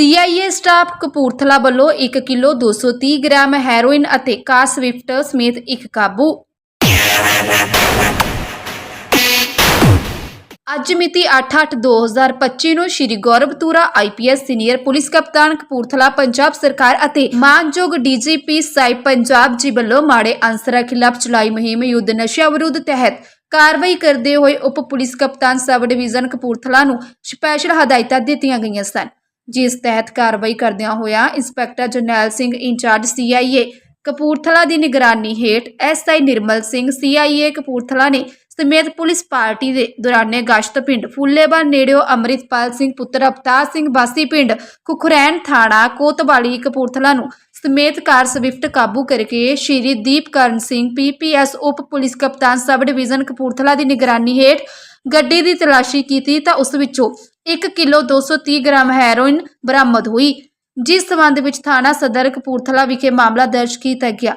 CIA staff Kapurthala ਵੱਲੋਂ 1 kilo 230 gram heroin ਅਤੇ ਕਾਰ Swift ਸਮੇਤ ਇੱਕ ਕਾਬੂ। ਅੱਜ ਮਿਤੀ 8/8/2025 ਨੂੰ Shri Gaurav Toora IPS senior police ਕਪਤਾਨ ਕਪੂਰਥਲਾ ਪੰਜਾਬ ਸਰਕਾਰ ਅਤੇ ਮਾਨਯੋਗ ਡੀਜੀਪੀ ਸਾਹਿਬ ਪੰਜਾਬ ਜੀ ਵੱਲੋਂ ਮਾੜੇ ਅਨਸਰਾਂ ਖਿਲਾਫ ਚਲਾਈ ਮੁਹਿੰਮ ਯੁੱਧ ਨਸ਼ਿਆਂ ਵਿਰੁੱਧ ਤਹਿਤ ਕਾਰਵਾਈ ਕਰਦੇ ਹੋਏ ਉਪ ਪੁਲਿਸ ਕਪਤਾਨ ਸਬ ਡਿਵੀਜ਼ਨ ਕਪੂਰਥਲਾ ਨੂੰ ਸਪੈਸ਼ਲ ਹਦਾਇਤਾਂ ਦਿੱਤੀਆਂ ਗਈਆਂ ਸਨ। ਜਿਸ ਤਹਿਤ ਕਾਰਵਾਈ ਕਰਦਿਆਂ ਹੋਇਆ inspector Jarnail Singh in charge CIA Kapurthala ਦੀ ਨਿਗਰਾਨੀ ਹੇਠ ਐਸਆਈ ਨਿਰਮਲ ਸਿੰਘ ਸੀਆਈਏ ਕਪੂਰਥਲਾ ਨੇ ਸਮੇਤ ਪੁਲਿਸ ਪਾਰਟੀ ਦੇ ਦੌਰਾਨੇ ਗਸ਼ਤ ਪਿੰਡ ਫੁੱਲੇਬਾਨ ਨੇੜਿਓ ਅੰਮ੍ਰਿਤਪਾਲ ਸਿੰਘ ਪੁੱਤਰ ਅਵਤਾਰ ਸਿੰਘ ਬਾਸੀ ਪਿੰਡ ਕੁਖਰੈਨ ਥਾਣਾ ਕੋਤਵਾਲੀ ਕਪੂਰਥਲਾ ਨੂੰ ਸਮੇਤ ਕਾਰ ਸਵਿਫਟ ਕਾਬੂ ਕਰਕੇ ਸ਼੍ਰੀ ਦੀਪਕਰਨ ਸਿੰਘ ਪੀਪੀਐਸ ਉਪ ਪੁਲਿਸ ਕਪਤਾਨ ਸਬ ਡਿਵੀਜ਼ਨ ਕਪੂਰਥਲਾ ਦੀ ਨਿਗਰਾਨੀ ਹੇਠ ਗੱਡੀ ਦੀ ਤਲਾਸ਼ੀ ਕੀਤੀ ਤਾਂ ਉਸ ਵਿੱਚੋਂ 1 ਕਿਲੋ 230 ਗ੍ਰਾਮ ਹੈਰੋਇਨ ਬਰਾਮਦ ਹੋਈ, ਜਿਸ ਸਬੰਧ ਵਿੱਚ ਥਾਣਾ ਸਦਰ ਕਪੂਰਥਲਾ ਵਿਖੇ ਮਾਮਲਾ ਦਰਜ ਕੀਤਾ ਗਿਆ।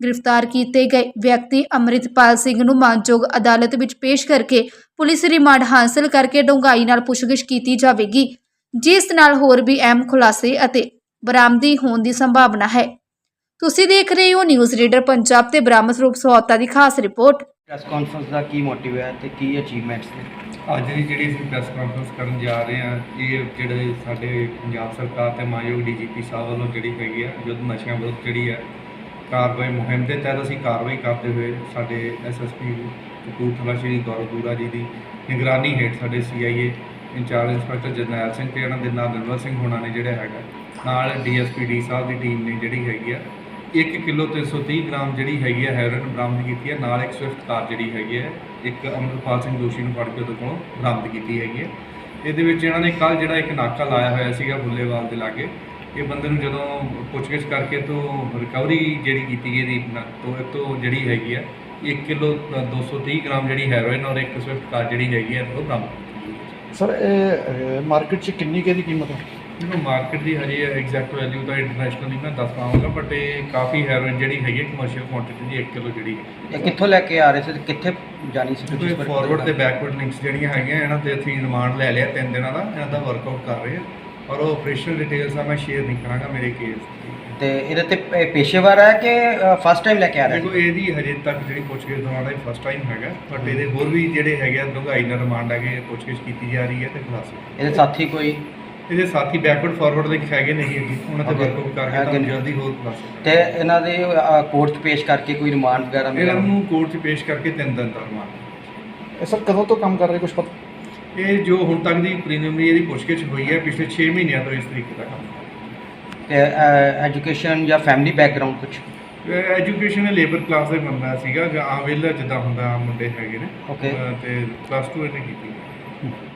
ਗ੍ਰਿਫਤਾਰ ਕੀਤੇ ਗਏ ਵਿਅਕਤੀ ਅੰਮ੍ਰਿਤਪਾਲ ਸਿੰਘ ਨੂੰ ਮਾਨਯੋਗ ਅਦਾਲਤ ਵਿੱਚ ਪੇਸ਼ ਕਰਕੇ ਪੁਲਿਸ ਰਿਮਾਂਡ ਹਾਸਲ ਕਰਕੇ ਡੂੰਘਾਈ ਨਾਲ ਪੁੱਛਗਿੱਛ ਕੀਤੀ ਜਾਵੇਗੀ, ਜਿਸ ਨਾਲ ਹੋਰ ਵੀ ਅਹਿਮ ਖੁਲਾਸੇ ਅਤੇ ਬਰਾਮਦੀ ਹੋਣ ਦੀ ਸੰਭਾਵਨਾ ਹੈ। ਤੁਸੀਂ ਦੇਖ ਰਹੇ ਹੋ ਨਿਊਜ਼ ਰੀਡਰ ਪੰਜਾਬ ਤੇ ਬ੍ਰਾਹਮਣ ਸਰੂਪ ਸਹੌਤਾ ਦੀ ਖਾਸ ਰਿਪੋਰਟ। ਪ੍ਰੈਸ ਕਾਨਫਰੰਸ ਦਾ ਕੀ ਮੋਟਿਵ ਹੈ ਤੇ ਕੀ ਅਚੀਵਮੈਂਟਸ ਨੇ? ਅੱਜ ਦੀ ਜਿਹੜੀ ਅਸੀਂ ਪ੍ਰੈਸ ਕਾਨਫਰੰਸ ਕਰਨ ਜਾ ਰਹੇ ਹਾਂ, ਇਹ ਜਿਹੜੇ ਸਾਡੇ ਪੰਜਾਬ ਸਰਕਾਰ ਤੇ ਮਾਨਯੋਗ ਡੀਜੀਪੀ ਸਾਹਿਬ ਵੱਲੋਂ ਜਿਹੜੀ ਹੈਗੀ ਆ ਯੁੱਧ ਨਸ਼ਿਆਂ ਵਿਰੁੱਧ ਜਿਹੜੀ ਹੈ ਕਾਰਵਾਈ ਮੁਹਿੰਮ ਦੇ ਤਹਿਤ ਅਸੀਂ ਕਾਰਵਾਈ ਕਰਦੇ ਹੋਏ ਸਾਡੇ ਐਸਐਸਪੀ ਕਪੂਰਥਲਾ ਸ਼੍ਰੀ ਗੌਰਵ ਦੂਰਾ ਜੀ ਦੀ ਨਿਗਰਾਨੀ ਹੇਠ ਸਾਡੇ CIA in charge inspector Jarnail Singh ਤੇ ਇਹਨਾਂ ਦੇ ਨਾਲ ਨਿਰਮਲ ਸਿੰਘ ਹੋਣਾ ਨੇ ਜਿਹੜਾ ਹੈਗਾ, ਨਾਲ ਡੀਐਸਪੀ ਡੀ ਸਾਹਿਬ ਦੀ ਟੀਮ ਨੇ ਜਿਹੜੀ ਹੈਗੀ ਆ 1 ਕਿਲੋ 330 ਗ੍ਰਾਮ ਜਿਹੜੀ ਹੈਗੀ ਆ ਹੈਰੋਇਨ ਬਰਾਮਦ ਕੀਤੀ ਹੈ, ਨਾਲ ਇੱਕ ਸਵਿਫਟ ਕਾਰ ਜਿਹੜੀ ਹੈਗੀ ਹੈ ਇੱਕ ਅਮਰਪਾਲ ਸਿੰਘ ਦੋਸ਼ੀ ਨੂੰ ਫੜ ਕੇ ਉਹਦੇ ਕੋਲੋਂ ਬਰਾਮਦ ਕੀਤੀ ਹੈਗੀ ਹੈ। ਇਹਦੇ ਵਿੱਚ ਇਹਨਾਂ ਨੇ ਕੱਲ ਜਿਹੜਾ ਇੱਕ ਨਾਕਾ ਲਾਇਆ ਹੋਇਆ ਸੀਗਾ ਬੁੱਲੇਵਾਲ ਦੇ ਲਾਗੇ। ਇਹ ਬੰਦੇ ਨੂੰ ਜਦੋਂ ਪੁੱਛਗਿੱਛ ਕਰਕੇ ਤੋਂ ਰਿਕਵਰੀ ਜਿਹੜੀ ਕੀਤੀ ਗਈ ਇਹਦੀ, ਨਾ- ਤੋਂ ਇਹ ਤੋਂ ਜਿਹੜੀ ਹੈਗੀ ਹੈ 1 ਕਿਲੋ 230 ਗ੍ਰਾਮ ਜਿਹੜੀ ਹੈਰੋਇਨ ਔਰ ਇੱਕ ਸਵਿਫਟ ਕਾਰ ਜਿਹੜੀ ਹੈਗੀ ਹੈ ਉਹ ਬਰਾਮਦ ਸਰ, ਇਹ ਮਾਰਕੀਟ 'ਚ ਕਿੰਨੀ ਕੁ ਇਹਦੀ ਕੀਮਤ ਹੈ? ਇਹਨੂੰ ਮਾਰਕੀਟ ਦੀ ਹਜੇ ਐਗਜ਼ੈਕਟ ਵੈਲਿਊ ਤਾਂ ਇੰਟਰਨੈਸ਼ਨਲ ਨਹੀਂ ਮੈਂ ਦੱਸ ਪਾਵਾਂਗਾ ਬਟ ਇਹ ਕਾਫੀ ਹੈਰੋਇਨ ਜਿਹੜੀ ਹੈਗੀ ਹੈ ਕਮਰਸ਼ੀਅਲ ਕੁਆਂਟੀਟੀ ਦੀ 1 ਕਿਲੋ ਜਿਹੜੀ ਹੈ। ਇਹ ਕਿੱਥੋਂ ਲੈ ਕੇ ਆ ਰਹੇ ਸੀ ਤੇ ਕਿੱਥੇ ਜਾਣੀ ਸੀ ਕਿਉਂਕਿ ਫਾਰਵਰਡ ਤੇ ਬੈਕਵਰਡ ਲਿੰਕਸ ਜਿਹੜੀਆਂ ਹੈਗੀਆਂ ਇਹਨਾਂ ਤੇ ਅਸੀਂ ਰਿਮਾਂਡ ਲੈ ਲਿਆ ਤਿੰਨ ਦਿਨਾਂ ਦਾ ਇਹਨਾਂ ਦਾ ਵਰਕਆਊਟ ਕਰ ਰਹੇ ਹਾਂ। ਔਰ ਉਹ ਆਪਰੇਸ਼ਨਲ ਡਿਟੇਲਸ ਆ ਮੈਂ ਸ਼ੇਅਰ ਨਹੀਂ ਕਰਾਂਗਾ ਮੇਰੇ ਕੇਸ ਤੇ। ਇਹਦੇ ਤੇ ਪੇਸ਼ੇਵਰ ਹੈ ਕਿ ਫਸਟ ਟਾਈਮ ਲੈ ਕੇ ਆ ਰਹੇ ਦੇਖੋ ਇਹਦੀ ਹਜੇ ਤੱਕ ਜਿਹੜੀ ਪੁੱਛਗਿੱਛ ਦੌਰਾਨ ਇਹ ਫਸਟ ਟਾਈਮ ਹੈਗਾ ਬਟ ਇਹਦੇ ਹੋਰ ਵੀ ਜਿਹੜੇ ਹੈਗੇ ਆ ਡੂੰਘਾਈ ਨਾਲ ਰਿਮਾਂਡ ਹੈਗੇ ਪੁੱਛਗਿੱਛ ਕੀਤੀ ਜਾ ਰਹੀ ਹੈ ਤੇ ਖੁਲਾਸੇ। ਇਹਦੇ ਸਾਥੀ ਕੋਈ? ਇਹਦੇ ਸਾਥੀ ਬੈਕਵਰਡ ਫਾਰਵਰਡ ਲਿੰਕ ਹੈਗੇ ਨਹੀਂ ਹੈਗੇ ਉਹਨਾਂ ਤੇ Okay. ਵਰਕਆਊਟ ਕਰਕੇ ਹੈਗੇ ਤੁਹਾਨੂੰ ਨੇ। ਜਲਦੀ ਹੋਰ ਖੁਲਾਸੇ ਤੇ ਇਹਨਾਂ ਦੇ ਕੋਰਟ 'ਚ ਪੇਸ਼ ਕਰਕੇ ਕੋਈ ਰਿਮਾਂਡ ਵਗੈਰਾ ਇਹਨਾਂ ਮਿਲਿਆ ਨੂੰ ਕੋਰਟ 'ਚ ਪੇਸ਼ ਕਰਕੇ ਤਿੰਨ ਦਿਨ ਦਾ ਰਿਮਾਂਡ ਇਹ ਸਰ ਕਦੋਂ ਤੋਂ ਕੰਮ ਕਰ ਰਹੇ ਕੁਝ ਪਤਾ? ਇਹ ਜੋ ਹੁਣ ਤੱਕ ਦੀ ਪ੍ਰੀਲਿਮਿਨਰੀ ਇਹਦੀ ਪੁੱਛਗਿੱਛ ਹੋਈ ਹੈ ਪਿਛਲੇ 6 ਮਹੀਨਿਆਂ ਤੋਂ ਇਸ ਤਰੀਕੇ ਦਾ ਕੰਮ। ਤੇ ਐਜੂਕੇਸ਼ਨ ਜਾਂ ਫੈਮਿਲੀ ਬੈਕਗ੍ਰਾਉਂਡ ਕੁਝ ਐਜੂਕੇਸ਼ਨ ਲੇਬਰ ਕਲਾਸ ਦਾ ਬੰਦਾ ਸੀਗਾ ਜਾਂ ਆ ਵੇਲਾ ਜਿੱਦਾਂ ਹੁੰਦਾ ਮੁੰਡੇ ਹੈਗੇ ਨੇ। Okay. ਅਹ ਤੇ ਪਲੱਸ 2 ਇਹਨੇ ਕੀਤੀ।